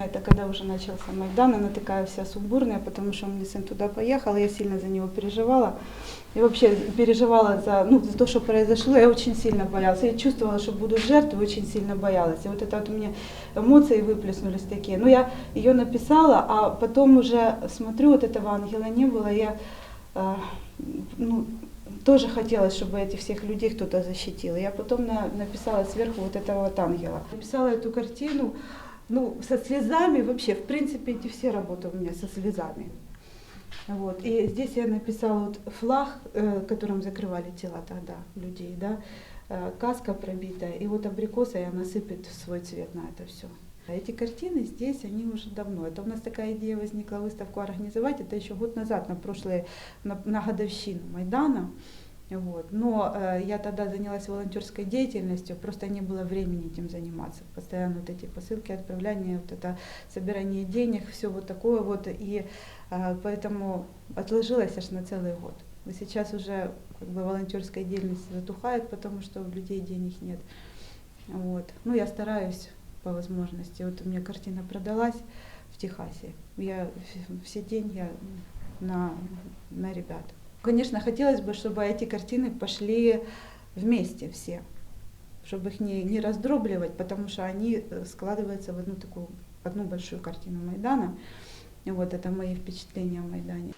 Это когда уже начался Майдан, она такая вся сумбурная, потому что мне сын туда поехал, я сильно за него переживала. И вообще переживала за, ну, за то, что произошло, я очень сильно боялась. Я чувствовала, что буду жертвой, очень сильно боялась. И вот это вот у меня эмоции выплеснулись такие. Ну, я ее написала, а потом уже смотрю, вот этого ангела не было, я э, ну, тоже хотелось, чтобы этих всех людей кто-то защитил. Я потом на- написала сверху вот этого вот ангела. Написала эту картину, ну, со слезами вообще, в принципе, эти все работы у меня со слезами. Вот. И здесь я написала вот флаг, э, которым закрывали тела тогда людей, да, э, каска пробитая, и вот абрикоса я насыпет свой цвет на это все. Эти картины здесь, они уже давно. Это у нас такая идея возникла выставку организовать, это еще год назад, на прошлое, на, на годовщину Майдана. Вот. Но э, я тогда занялась волонтерской деятельностью, просто не было времени этим заниматься. Постоянно вот эти посылки, отправления, вот это собирание денег, все вот такое вот. И э, поэтому отложилось аж на целый год. И сейчас уже как бы волонтерская деятельность затухает, потому что у людей денег нет. Вот. Ну, я стараюсь по возможности. Вот у меня картина продалась в Техасе. Я все деньги на, на ребят. Конечно, хотелось бы, чтобы эти картины пошли вместе все, чтобы их не, не раздробливать, потому что они э, складываются в одну такую, одну большую картину Майдана. И вот это мои впечатления о Майдане.